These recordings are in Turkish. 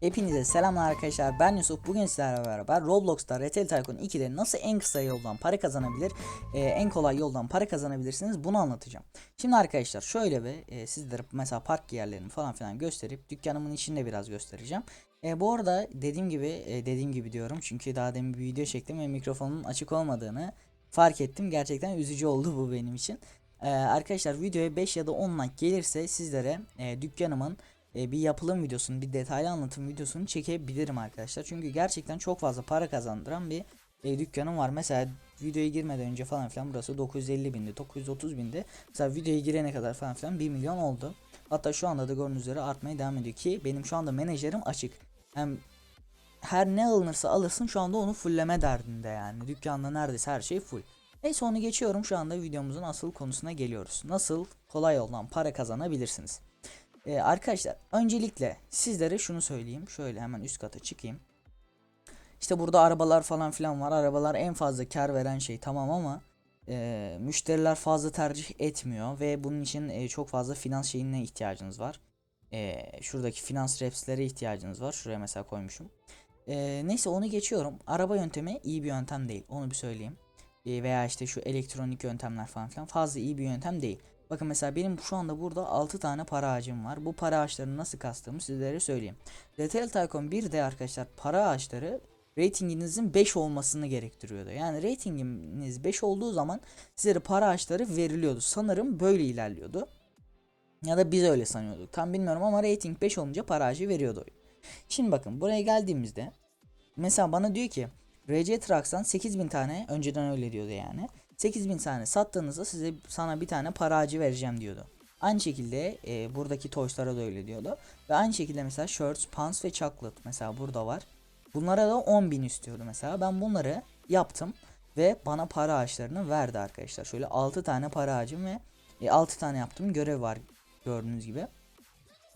Hepinize selamlar arkadaşlar ben Yusuf bugün sizlerle beraber Roblox'ta Retail Tycoon 2'de nasıl en kısa yoldan para kazanabilir e, en kolay yoldan para kazanabilirsiniz bunu anlatacağım. Şimdi arkadaşlar şöyle bir e, sizlere mesela park yerlerini falan filan gösterip dükkanımın içinde biraz göstereceğim. E, bu arada dediğim gibi e, dediğim gibi diyorum çünkü daha demin bir video çektim ve mikrofonun açık olmadığını fark ettim gerçekten üzücü oldu bu benim için. E, arkadaşlar videoya 5 ya da 10 like gelirse sizlere e, dükkanımın e, bir yapılım videosunu, bir detaylı anlatım videosunu çekebilirim arkadaşlar. Çünkü gerçekten çok fazla para kazandıran bir e, dükkanım var. Mesela videoya girmeden önce falan filan burası 950 bindi, 930 bindi. Mesela videoya girene kadar falan filan 1 milyon oldu. Hatta şu anda da gördüğünüz üzere artmaya devam ediyor ki benim şu anda menajerim açık. Hem her ne alınırsa alırsın şu anda onu fullleme derdinde yani. Dükkanda neredeyse her şey full. Neyse onu geçiyorum şu anda videomuzun asıl konusuna geliyoruz. Nasıl kolay yoldan para kazanabilirsiniz? Ee, arkadaşlar öncelikle sizlere şunu söyleyeyim. Şöyle hemen üst kata çıkayım. İşte burada arabalar falan filan var. Arabalar en fazla kar veren şey tamam ama e, müşteriler fazla tercih etmiyor ve bunun için e, çok fazla finans şeyine ihtiyacınız var. E, şuradaki finans repslere ihtiyacınız var. Şuraya mesela koymuşum. E, neyse onu geçiyorum. Araba yöntemi iyi bir yöntem değil. Onu bir söyleyeyim. E, veya işte şu elektronik yöntemler falan filan fazla iyi bir yöntem değil. Bakın mesela benim şu anda burada 6 tane para ağacım var. Bu para ağaçlarını nasıl kastığımı sizlere söyleyeyim. Retail Tycoon 1'de arkadaşlar para ağaçları ratinginizin 5 olmasını gerektiriyordu. Yani ratinginiz 5 olduğu zaman sizlere para ağaçları veriliyordu. Sanırım böyle ilerliyordu. Ya da biz öyle sanıyorduk. Tam bilmiyorum ama rating 5 olunca para ağacı veriyordu. Şimdi bakın buraya geldiğimizde mesela bana diyor ki RC Trax'tan 8000 tane önceden öyle diyordu yani. 8000 tane sattığınızda size sana bir tane para ağacı vereceğim diyordu. Aynı şekilde e, buradaki Toys'lara da öyle diyordu. Ve aynı şekilde mesela shirts, pants ve chocolate mesela burada var. Bunlara da 10.000 istiyordu mesela. Ben bunları yaptım ve bana para ağaçlarını verdi arkadaşlar. Şöyle 6 tane para ağacım ve e, 6 tane yaptığım görev var gördüğünüz gibi.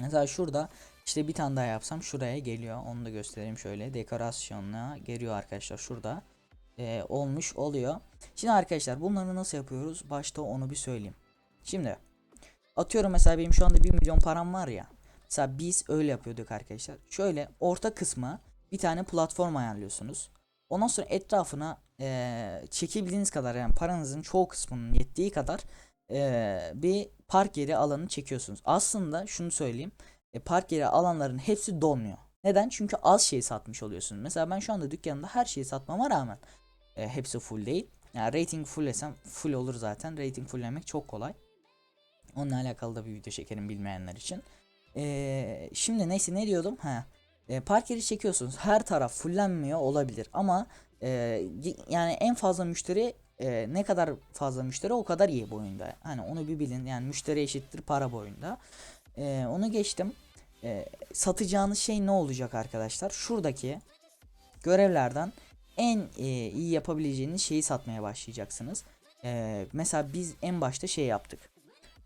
Mesela şurada işte bir tane daha yapsam şuraya geliyor. Onu da göstereyim şöyle. Dekorasyonuna geliyor arkadaşlar şurada. E, olmuş oluyor. Şimdi arkadaşlar bunları nasıl yapıyoruz? Başta onu bir söyleyeyim. Şimdi atıyorum mesela benim şu anda 1 milyon param var ya. Mesela biz öyle yapıyorduk arkadaşlar. Şöyle orta kısmı bir tane platform ayarlıyorsunuz. Ondan sonra etrafına e, çekebildiğiniz kadar yani paranızın çoğu kısmının yettiği kadar e, bir park yeri alanı çekiyorsunuz. Aslında şunu söyleyeyim. E, park yeri alanların hepsi dolmuyor. Neden? Çünkü az şey satmış oluyorsunuz. Mesela ben şu anda dükkanımda her şeyi satmama rağmen e, hepsi full değil. Yani rating full desem full olur zaten. Rating fulllemek çok kolay. Onunla alakalı da bir video çekerim bilmeyenler için. E, şimdi neyse ne diyordum? Ha. E, park çekiyorsunuz. Her taraf fullenmiyor olabilir ama e, yani en fazla müşteri e, ne kadar fazla müşteri o kadar iyi bu oyunda. Hani onu bir bilin. Yani müşteri eşittir para bu oyunda. E, onu geçtim. E, satacağınız şey ne olacak arkadaşlar? Şuradaki görevlerden en e, iyi yapabileceğiniz şeyi satmaya başlayacaksınız. E, mesela biz en başta şey yaptık.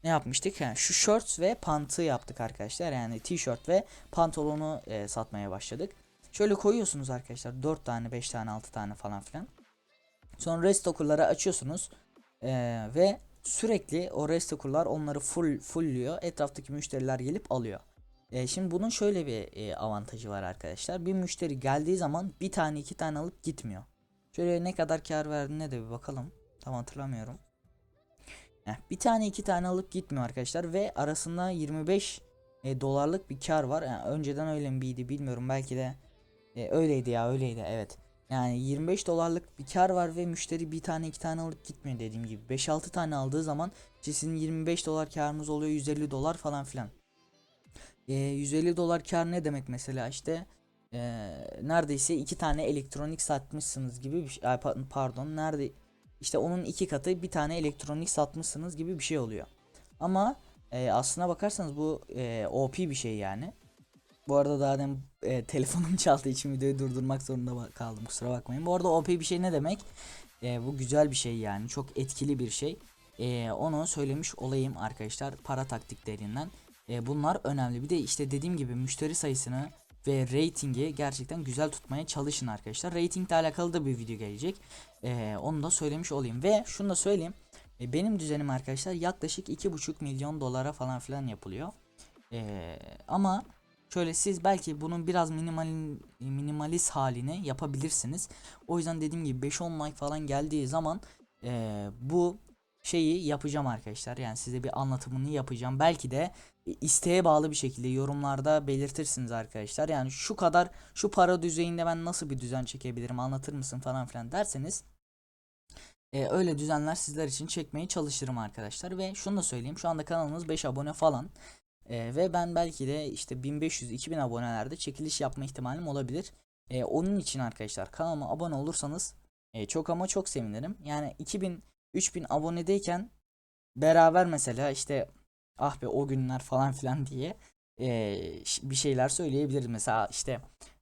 Ne yapmıştık? Yani şu shorts ve pantı yaptık arkadaşlar. Yani tişört ve pantolonu e, satmaya başladık. Şöyle koyuyorsunuz arkadaşlar 4 tane 5 tane 6 tane falan filan. Sonra restokurları açıyorsunuz. E, ve sürekli o restokurlar onları full fullliyor. Etraftaki müşteriler gelip alıyor. E, şimdi bunun şöyle bir e, avantajı var arkadaşlar. Bir müşteri geldiği zaman bir tane iki tane alıp gitmiyor. Şöyle ne kadar kar verdiğine de bir bakalım. Tam hatırlamıyorum. Heh, bir tane iki tane alıp gitmiyor arkadaşlar ve arasında 25 e, dolarlık bir kar var. Yani önceden öyle miydi bilmiyorum belki de e, öyleydi ya öyleydi evet. Yani 25 dolarlık bir kar var ve müşteri bir tane iki tane alıp gitmiyor dediğim gibi. 5-6 tane aldığı zaman sizin 25 dolar karınız oluyor 150 dolar falan filan. E, 150 dolar kar ne demek mesela işte e, neredeyse iki tane elektronik satmışsınız gibi bir şey, pardon nerede işte onun iki katı bir tane elektronik satmışsınız gibi bir şey oluyor. Ama e, aslına bakarsanız bu e, OP bir şey yani. Bu arada daha demin e, telefonum çaldığı için videoyu durdurmak zorunda kaldım kusura bakmayın. Bu arada OP bir şey ne demek? E, bu güzel bir şey yani çok etkili bir şey. E, onu söylemiş olayım arkadaşlar para taktiklerinden. E, bunlar önemli. Bir de işte dediğim gibi müşteri sayısını ve ratingi gerçekten güzel tutmaya çalışın arkadaşlar. Ratingle alakalı da bir video gelecek. E, onu da söylemiş olayım. Ve şunu da söyleyeyim. E, benim düzenim arkadaşlar yaklaşık 2,5 milyon dolara falan filan yapılıyor. E, ama Şöyle siz belki bunun biraz minimal minimalist halini yapabilirsiniz. O yüzden dediğim gibi 5-10 like falan geldiği zaman eee, bu şeyi yapacağım arkadaşlar. Yani size bir anlatımını yapacağım. Belki de isteğe bağlı bir şekilde yorumlarda belirtirsiniz arkadaşlar. Yani şu kadar şu para düzeyinde ben nasıl bir düzen çekebilirim anlatır mısın falan filan derseniz e, öyle düzenler sizler için çekmeye çalışırım arkadaşlar. Ve şunu da söyleyeyim şu anda kanalımız 5 abone falan. E, ve ben belki de işte 1500-2000 abonelerde çekiliş yapma ihtimalim olabilir. E, onun için arkadaşlar kanalıma abone olursanız e, çok ama çok sevinirim. Yani 2000 3000 abonedeyken beraber mesela işte ah be o günler falan filan diye e, bir şeyler söyleyebiliriz. Mesela işte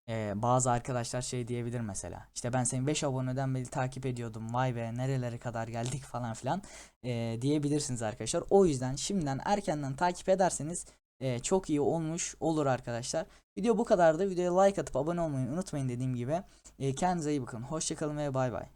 e, bazı arkadaşlar şey diyebilir mesela. İşte ben seni 5 aboneden beri takip ediyordum. Vay be nerelere kadar geldik falan filan e, diyebilirsiniz arkadaşlar. O yüzden şimdiden erkenden takip ederseniz e, çok iyi olmuş olur arkadaşlar. Video bu kadardı. Videoya like atıp abone olmayı unutmayın dediğim gibi. E, kendinize iyi bakın. Hoşçakalın ve bay bay.